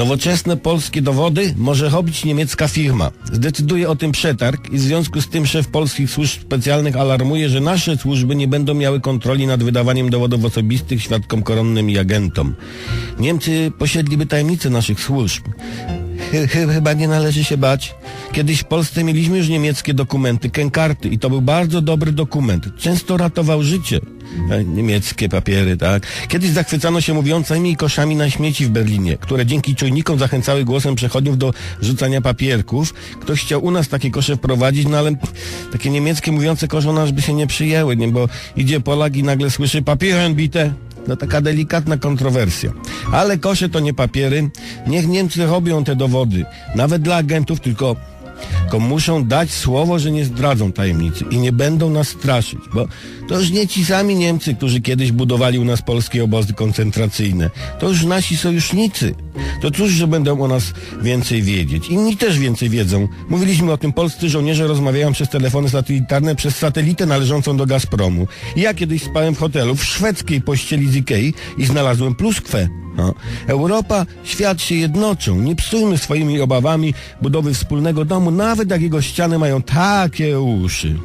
Nowoczesne polskie dowody może robić niemiecka firma. Zdecyduje o tym przetarg i w związku z tym szef polskich służb specjalnych alarmuje, że nasze służby nie będą miały kontroli nad wydawaniem dowodów osobistych świadkom koronnym i agentom. Niemcy posiedliby tajemnicę naszych służb. Chy- chy- Chyba nie należy się bać. Kiedyś w Polsce mieliśmy już niemieckie dokumenty, kękarty i to był bardzo dobry dokument. Często ratował życie. E, Niemieckie papiery, tak. Kiedyś zachwycano się mówiącymi koszami na śmieci w Berlinie, które dzięki czujnikom zachęcały głosem przechodniów do rzucania papierków. Ktoś chciał u nas takie kosze wprowadzić, no ale takie niemieckie mówiące kosze u nas by się nie przyjęły, nie? Bo idzie Polak i nagle słyszy papieren bite. No taka delikatna kontrowersja. Ale kosze to nie papiery. Niech Niemcy robią te dowody. Nawet dla agentów, tylko, tylko muszą dać słowo, że nie zdradzą tajemnicy i nie będą nas straszyć, bo to już nie ci sami Niemcy, którzy kiedyś budowali u nas polskie obozy koncentracyjne. To już nasi sojusznicy. To cóż, że będą o nas więcej wiedzieć. Inni też więcej wiedzą. Mówiliśmy o tym, polscy żołnierze rozmawiają przez telefony satelitarne przez satelitę należącą do Gazpromu. Ja kiedyś spałem w hotelu w szwedzkiej pościeli z Ikei i znalazłem pluskwę. No. Europa, świat się jednoczą. Nie psujmy swoimi obawami budowy wspólnego domu, nawet jak jego ściany mają takie uszy.